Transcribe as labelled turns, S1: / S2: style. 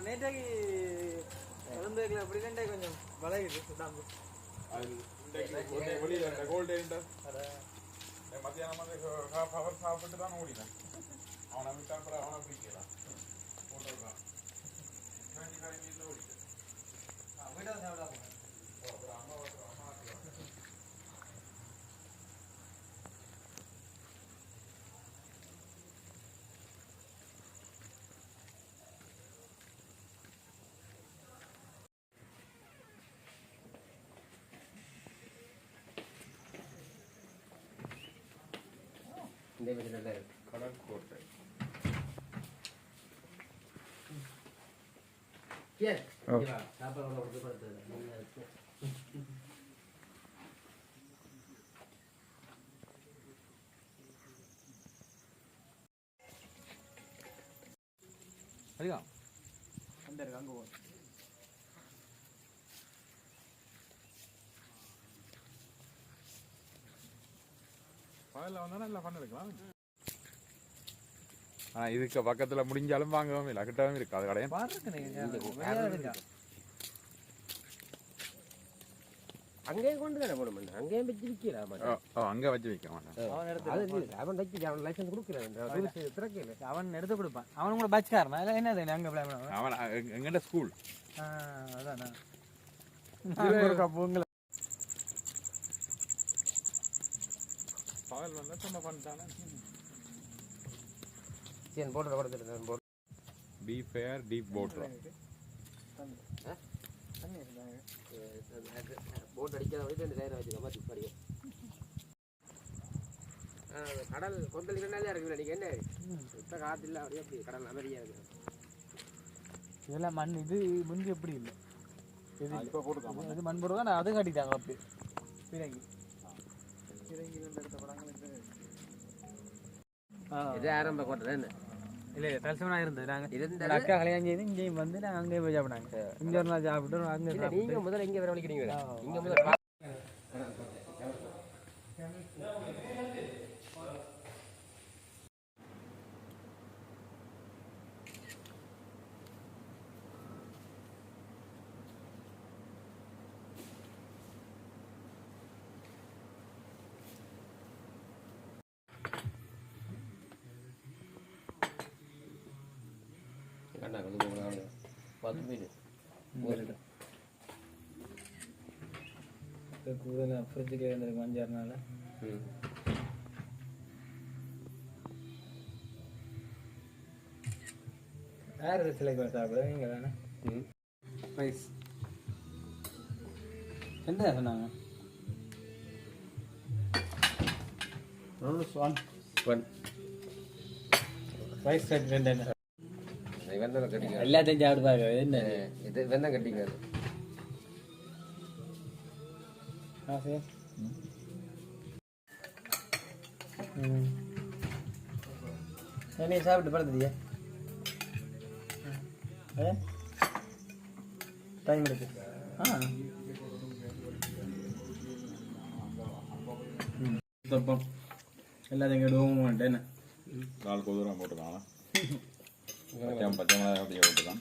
S1: நேற்றைக்கு எழுந்ததுல அப்படி ரெண்டே கொஞ்சம் வளையுது உடம்பு
S2: வெளியில கோல்டு மத்தியானம் வந்து கவர் சாப்பிட்டு தான் ஓடினேன்.
S3: இந்த வீடு நல்லா இருக்கு. நல்லா இருக்கு
S1: அதிகம் அந்த இருக்கு. அங்கே போகும்
S2: பகலில் வந்தால் நல்லா பண்ண எடுக்கலாம் ஆனால் இதுக்கு பக்கத்தில் முடிஞ்சாலும் வாங்கவும் இல்லை கிட்டவும் இருக்கு அது கடையும்
S3: அங்கேயும் கொண்டு தானே போட மாட்டேன். அங்கேயும் வச்சு விற்கலாம்
S2: ஓ ஓ அங்கே வச்சு மாட்டேன்.
S1: அவன் எடுத்து
S3: இல்லை, அவன் வச்சு அவன் லைசன்ஸ் கொடுக்குறான் திறக்கல.
S1: அவன் எடுத்து கொடுப்பான். அவன் கூட பச்சுக்காரனா இல்லை என்னது அங்கே
S2: அவன் எங்க- எங்கிட்ட ஸ்கூல்
S1: அதானா?
S2: பகல் வந்தால் சும்மா பண்ணிட்டானே
S3: சரி போட்டு கொடுத்துட்டு போட்டு
S2: பி ஃபேர் டீப் போட்ரா
S3: போட் அடிக்காத வரைக்கும் ரெண்டு டயர் வச்சுக்க மாற்றி படியும் கடல் கொந்தளிக்க நல்லா இருக்கு நினைக்க என்ன? சுத்த காத்து இல்லை அப்படியே அப்படி கடல் அமைதியாக
S1: இதெல்லாம் மண் இது முந்தி எப்படி இல்லை? இது
S2: இப்போ போட்டுக்காம
S1: இது மண் போடுவா நான் அது காட்டிட்டாங்க அப்படி ரெண்டு எடுத்த படங்களுக்கு
S3: இது ஆரம்ப கோட்டை என்ன?
S1: இல்லை இல்லை தலசமனா இருந்தது. நாங்கள்
S3: இருந்த
S1: அக்கா கல்யாணம் செய்து இங்கேயும் வந்து நாங்கள் அங்கேயும் போய் சாப்பிடாங்க இங்கே ஒரு நாள் சாப்பிட்டு அங்கே
S3: நீங்க முதல்ல இங்க வரவழைக்கிறீங்க. இங்க முதல்ல கண்ணா கொண்டு போகலாம் பத்து மீன்.
S1: கூடுதல் ஃப்ரிட்ஜுக்கு இருந்திருக்கும் அஞ்சாறு நாள்.
S3: ம்.
S1: யார் சிலைக்கு சாப்பிடுவோம் நீங்கள் தானே.
S3: ம்.
S1: ரைஸ் என்ன சொன்னாங்க? Rolls one
S3: one
S1: rice set ரெண்டு
S3: இவன் தான் கட்டிக்க
S1: எல்லாத்தையும் சாப்பிடுவாங்க. என்ன?
S3: இது இவன் தான்
S1: ம். நீ சாப்பிட்டு படுத்துட்டியா? ஏ டைம் இருக்கு. ஆ. தப்பம் எல்லாத்தையும் கெடுவோம் மாட்டேன்
S2: நாலு கொதுரம் போட்டுருக்கான். பச்சை பச்சை மிளகாய் அப்படியே போட்டுருக்கான்